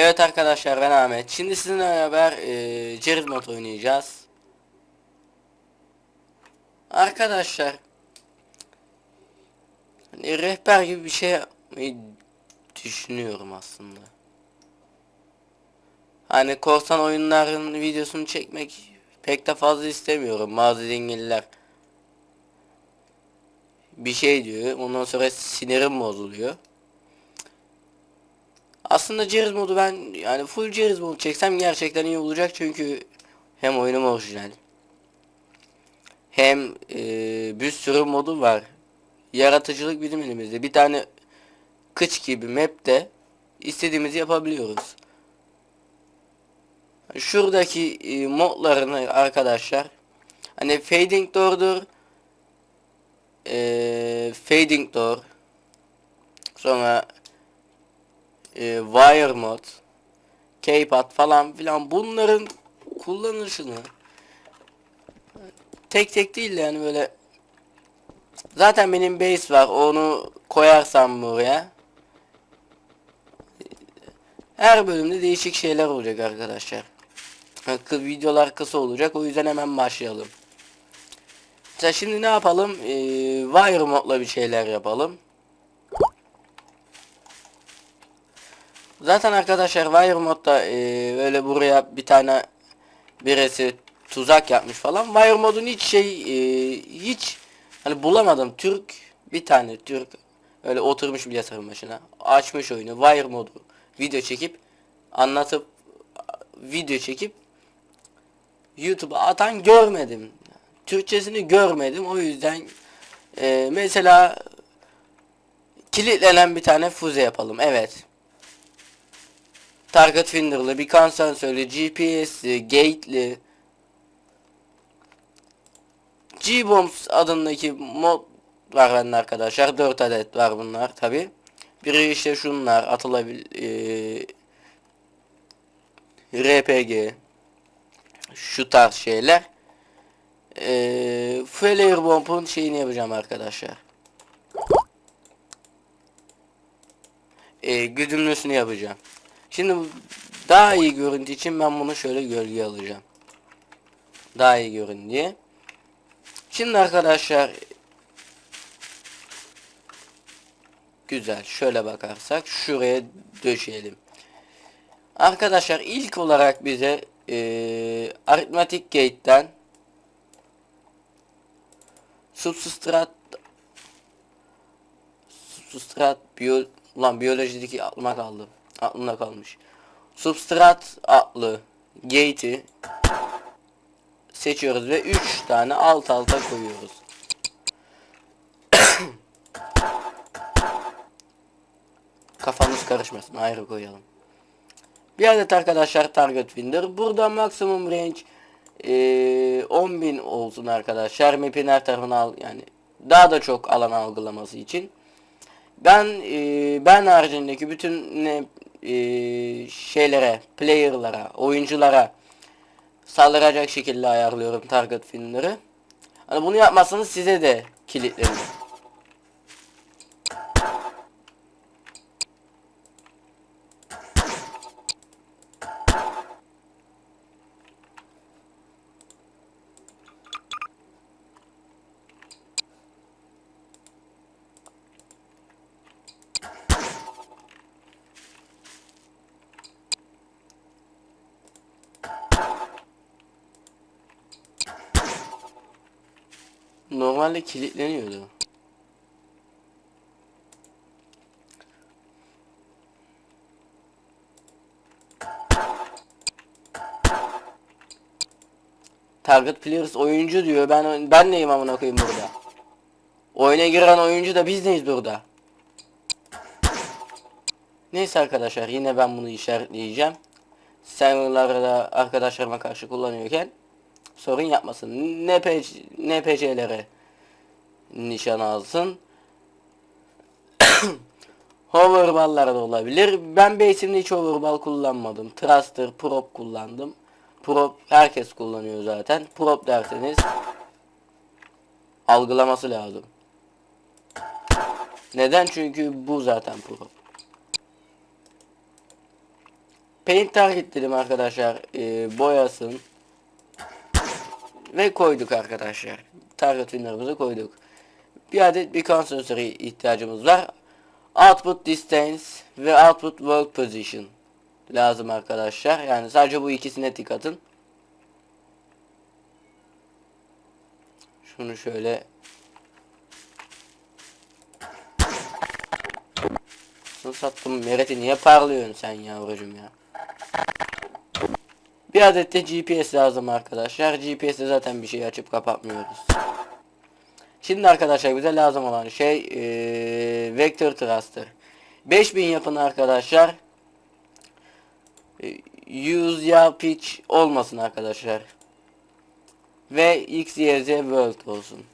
Evet arkadaşlar ben Ahmet. Şimdi sizinle beraber e, Cerid mod oynayacağız. Arkadaşlar hani rehber gibi bir şey düşünüyorum aslında. Hani korsan oyunların videosunu çekmek pek de fazla istemiyorum. Bazı dengeliler bir şey diyor. Ondan sonra sinirim bozuluyor. Aslında Ceres modu ben yani full Ceres modu çeksem gerçekten iyi olacak çünkü hem oyunum orijinal hem e, bir sürü modu var. Yaratıcılık bizim elimizde. Bir tane kıç gibi map'te istediğimizi yapabiliyoruz. Şuradaki e, modlarını arkadaşlar hani fading door'dur e, fading door sonra e, wire mod keypad falan filan bunların kullanışını tek tek değil de yani böyle zaten benim base var onu koyarsam buraya her bölümde değişik şeyler olacak arkadaşlar. Videolar kısa olacak o yüzden hemen başlayalım. Mesela şimdi ne yapalım? Ee, wire modla bir şeyler yapalım Zaten arkadaşlar Wire modda e, böyle buraya bir tane birisi tuzak yapmış falan. Wire modun hiç şey e, hiç hani bulamadım. Türk bir tane Türk öyle oturmuş bilgisayarın başına açmış oyunu Wire modu video çekip anlatıp video çekip YouTube'a atan görmedim. Türkçesini görmedim. O yüzden e, mesela kilitlenen bir tane füze yapalım. Evet. Target Finder'lı, beacon sensörlü, GPS'li, gate'li, G-Bombs adındaki mod var bende arkadaşlar. 4 adet var bunlar tabi. Biri işte şunlar atılabil eee, RPG şu tarz şeyler. Eee Flare Bomb'un şeyini yapacağım arkadaşlar. Eee güdümlüsünü yapacağım. Şimdi daha iyi görüntü için ben bunu şöyle gölge alacağım. Daha iyi görün diye. Şimdi arkadaşlar güzel şöyle bakarsak şuraya döşeyelim. Arkadaşlar ilk olarak bize eee Arithmetic Gate'den Substrat Substrat biyo lan biyolojideki aklıma kaldı. Aklımda kalmış. Substrat adlı gate'i seçiyoruz ve 3 tane alt alta koyuyoruz. Kafamız karışmasın ayrı koyalım. Bir adet arkadaşlar target finder. Burada maksimum range eee 10.000 olsun arkadaşlar. Map'in her tarafını al yani daha da çok alan algılaması için. Ben eee, ben haricindeki bütün eee, şeylere, player'lara, oyunculara saldıracak şekilde ayarlıyorum target finder'ı. Hani bunu yapmazsanız size de kilitlenir. Normalde kilitleniyordu. Target players oyuncu diyor. Ben ben neyim amına koyayım burada? Oyuna giren oyuncu da biz neyiz burada? Neyse arkadaşlar yine ben bunu işaretleyeceğim. Serverlarda arkadaşlarıma karşı kullanıyorken sorun yapmasın. NPC, NPC'lere nişan alsın. Hoverball'lar da olabilir. Ben base'imde hiç hoverball kullanmadım. Thruster, prop kullandım. Prop herkes kullanıyor zaten. Prop derseniz algılaması lazım. Neden? Çünkü bu zaten prop. paint target dedim arkadaşlar. E, boyasın. Ve koyduk arkadaşlar. Target winner'ımızı koyduk. Bir adet beacon sensörü ihtiyacımız var. Output distance ve output work position lazım arkadaşlar. Yani sadece bu ikisine atın. Şunu şöyle Nasıl sattım Meret'i niye parlıyorsun sen yavrucuğum ya? Bir adet de GPS lazım arkadaşlar. GPS'de zaten bir şey açıp kapatmıyoruz. Şimdi arkadaşlar bize lazım olan şey ee, Vector Thruster. 5000 yapın arkadaşlar. Use ya pitch olmasın arkadaşlar. Ve X, Y, Z World olsun.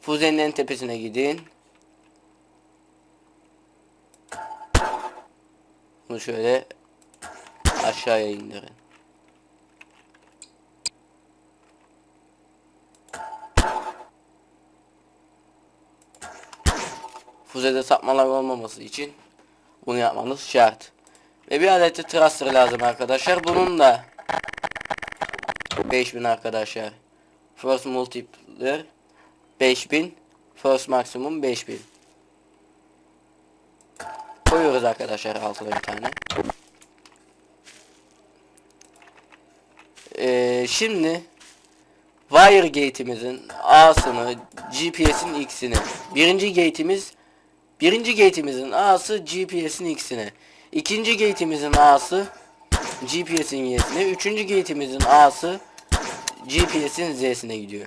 Fuzenin en tepesine gidin. Bunu şöyle aşağıya indirin. Fuzede sapmalar olmaması için bunu yapmanız şart. Ve bir adet de thruster lazım arkadaşlar. Bunun da 5000 arkadaşlar. First multiplier 5000. First maksimum 5000. Koyuyoruz arkadaşlar altına bir tane. Ee, şimdi wire gate'imizin A'sını, GPS'in X'ini. Birinci gate'imiz birinci gate'imizin A'sı GPS'in X'ine. İkinci gate'imizin A'sı GPS'in Y'sine. Üçüncü gate'imizin A'sı GPS'in Z'sine gidiyor.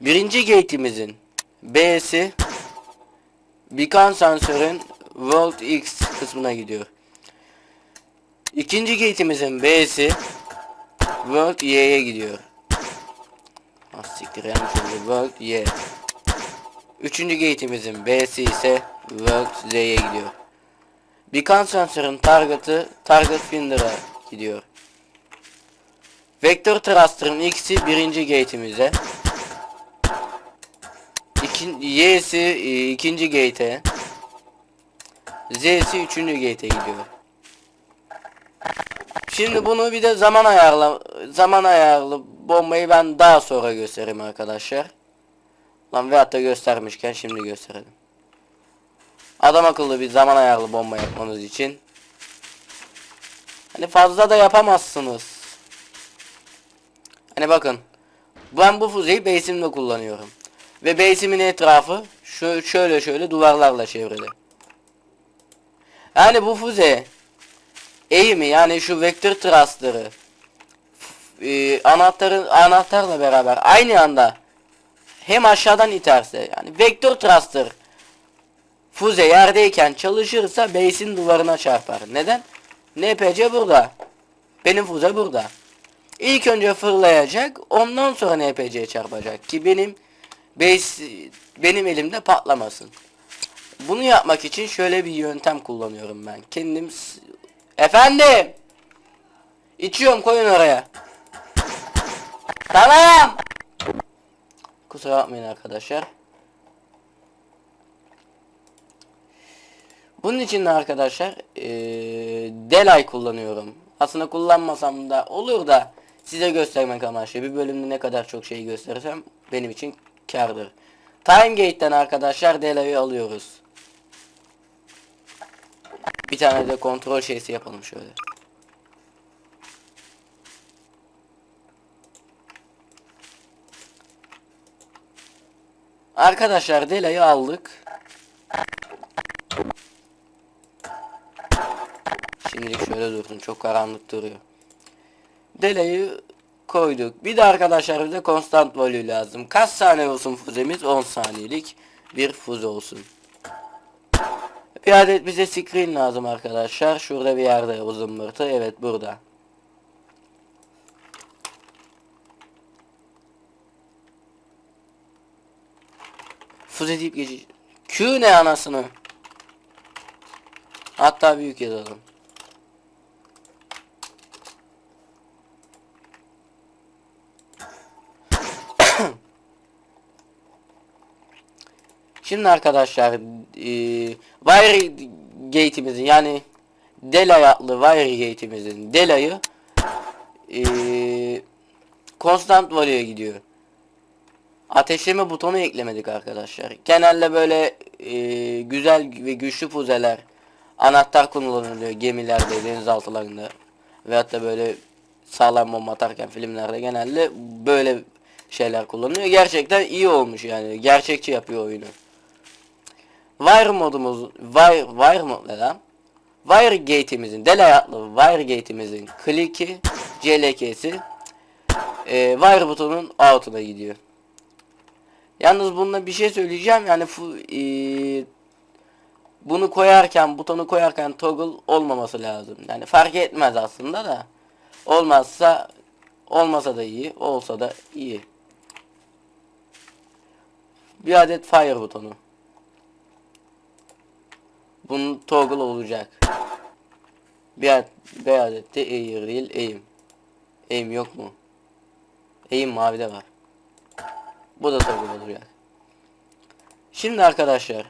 Birinci gate'imizin B'si beacon sensörün World X kısmına gidiyor. İkinci gate'imizin B'si World Y'ye gidiyor. Az siktir yanlış oldu. World Y. Üçüncü gate'imizin B'si ise World Z'ye gidiyor. Beacon sensörün target'ı Target Finder'a gidiyor. Vektör thruster'ın X'i birinci gate'imize. İkin, Y'si e, ikinci gate'e. Z'si üçüncü gate'e gidiyor. Şimdi bunu bir de zaman ayarla zaman ayarlı bombayı ben daha sonra göstereyim arkadaşlar. Lan veyahut da göstermişken şimdi gösterelim. Adam akıllı bir zaman ayarlı bomba yapmanız için. Hani fazla da yapamazsınız. Hani bakın. Ben bu füzeyi base'imde kullanıyorum. Ve base'imin etrafı şöyle şöyle duvarlarla çevrili. Yani bu füze eğimi yani şu vektör thruster'ı e, anahtarı anahtarla beraber aynı anda hem aşağıdan iterse yani vektör thruster füze yerdeyken çalışırsa base'in duvarına çarpar. Neden? NPC burada. Benim füze burada. İlk önce fırlayacak, ondan sonra NPC'ye çarpacak ki benim base benim elimde patlamasın. Bunu yapmak için şöyle bir yöntem kullanıyorum ben. Kendim Efendim. İçiyorum koyun oraya. Tamam. Kusura bakmayın arkadaşlar. Bunun için de arkadaşlar eee Delay kullanıyorum. Aslında kullanmasam da olur da size göstermek amaçlı. Bir bölümde ne kadar çok şey gösterirsem benim için kardır. Time Gate'den arkadaşlar Delay'ı alıyoruz. Bir tane de kontrol şeysi yapalım şöyle. Arkadaşlar Delay'ı aldık. Şimdilik şöyle dursun. Çok karanlık duruyor. Delay'ı koyduk. Bir de arkadaşlar bize konstant value lazım. Kaç saniye olsun füzemiz? 10 saniyelik bir füze olsun. Bir adet bize screen lazım arkadaşlar. Şurada bir yerde o zımbırtı. Evet burada. Füze deyip geçiş. Q ne anasını? Hatta büyük yazalım. Şimdi arkadaşlar eee wire gate'imizin yani Delay adlı WireGate'imizin delayı eee constant value'ya gidiyor. Ateşleme butonu eklemedik arkadaşlar. Genelde böyle eee, güzel ve güçlü fuzeler anahtar kullanılıyor gemilerde, denizaltılarında veyahut da böyle sağlam bomba atarken filmlerde genelde böyle şeyler kullanılıyor. Gerçekten iyi olmuş yani. Gerçekçi yapıyor oyunu. Wire modumuz Wire, wire mod ne lan? Wire gate'imizin delay adlı wire gate'imizin click'i CLK'si e, wire butonun out'una gidiyor. Yalnız bununla bir şey söyleyeceğim yani e, bunu koyarken butonu koyarken toggle olmaması lazım. Yani fark etmez aslında da olmazsa olmasa da iyi olsa da iyi. Bir adet fire butonu. Bunun toggle olacak. Bir adet, bir adet de air değil aim. Aim yok mu? Aim mavide var. Bu da toggle olacak. Şimdi arkadaşlar.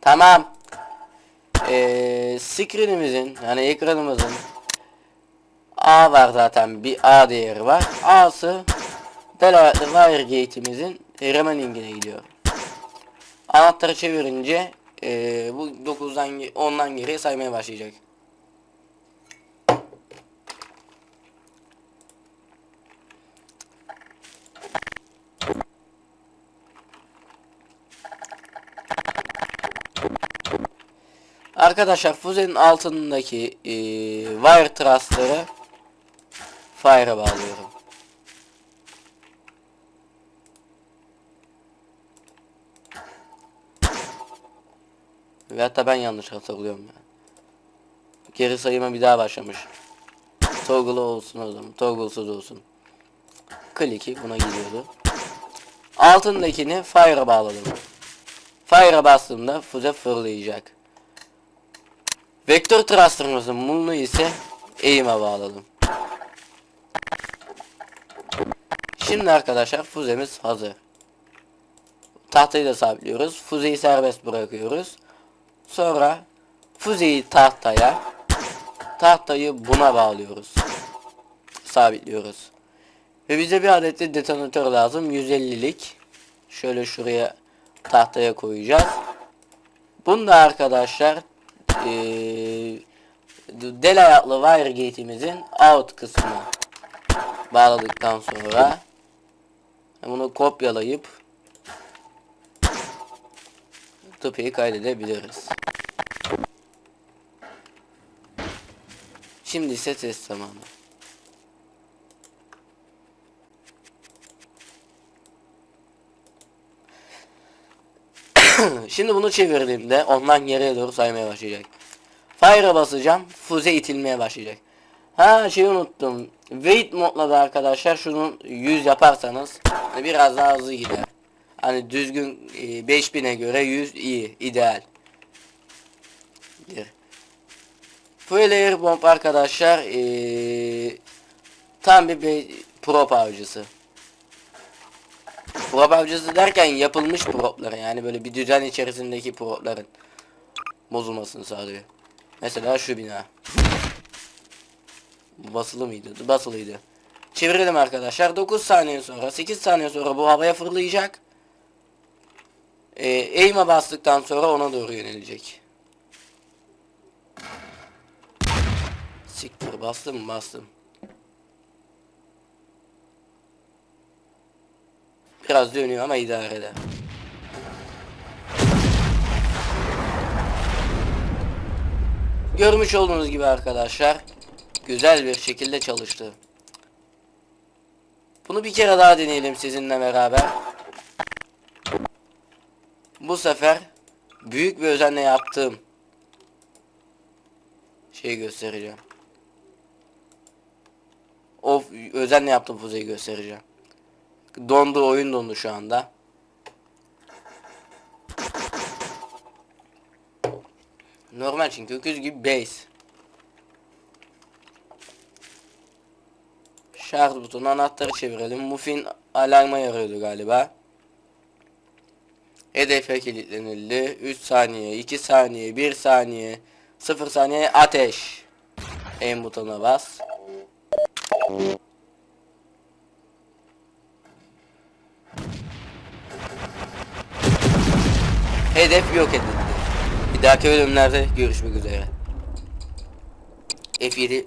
Tamam. Ee, screen'imizin yani ekranımızın A var zaten bir A değeri var. A'sı Delaware WireGate'imizin remaningine gidiyor. Anahtarı çevirince ee, bu 9'dan ge- 10'dan geriye saymaya başlayacak. Arkadaşlar füzenin altındaki eee wire truss'ları fire'a bağlıyorum. Ve hatta ben yanlış hatırlıyorum ya. Geri sayıma bir daha başlamış. Toggle'ı olsun o zaman. Toggle'sız olsun. Click'i buna gidiyordu. Altındakini fire'a bağladım. Fire'a bastığımda füze fırlayacak. Vektör thruster'ımızın mulunu ise aim'e bağladım. Şimdi arkadaşlar füzemiz hazır. Tahtayı da sabitliyoruz. Füzeyi serbest bırakıyoruz. Sonra füzeyi tahtaya, tahtayı buna bağlıyoruz. Sabitliyoruz. Ve bize bir adet de detonatör lazım. 150'lik. Şöyle şuraya tahtaya koyacağız. Bunu da arkadaşlar eee Delay adlı WireGate'imizin out kısmına bağladıktan sonra bunu kopyalayıp tıpayı kaydedebiliriz. Şimdi ise test zamanı. Şimdi bunu çevirdiğimde ondan geriye doğru saymaya başlayacak. Fire'a basacağım. Füze itilmeye başlayacak. Ha şeyi unuttum. Wait modla da arkadaşlar şunun 100 yaparsanız biraz daha hızlı gider. Hani düzgün e, 5000'e göre 100 iyi, ideal. Bir. Fuel Air Bomb arkadaşlar e, tam bir be prop avcısı. Prop derken yapılmış propları yani böyle bir düzen içerisindeki propların bozulmasını sağlıyor. Mesela şu bina. Basılı mıydı? Basılıydı. Çevirelim arkadaşlar. 9 saniye sonra 8 saniye sonra bu havaya fırlayacak. Ee, aim'e bastıktan sonra ona doğru yönelecek. Siktir bastım bastım. Biraz dönüyor ama idare eder. Görmüş olduğunuz gibi arkadaşlar güzel bir şekilde çalıştı. Bunu bir kere daha deneyelim sizinle beraber. Bu sefer büyük bir özenle yaptığım şeyi göstereceğim. O özenle yaptığım füzeyi göstereceğim. Dondu oyun dondu şu anda. Normal çünkü öküz gibi base. Şarj butonu anahtarı çevirelim. Muffin alarma yarıyordu galiba. Hedefe kilitlenildi. 3 saniye, 2 saniye, 1 saniye. 0 saniye ateş. Aim butonuna bas. Hedef yok edildi. Bir dahaki bölümlerde görüşmek üzere. F7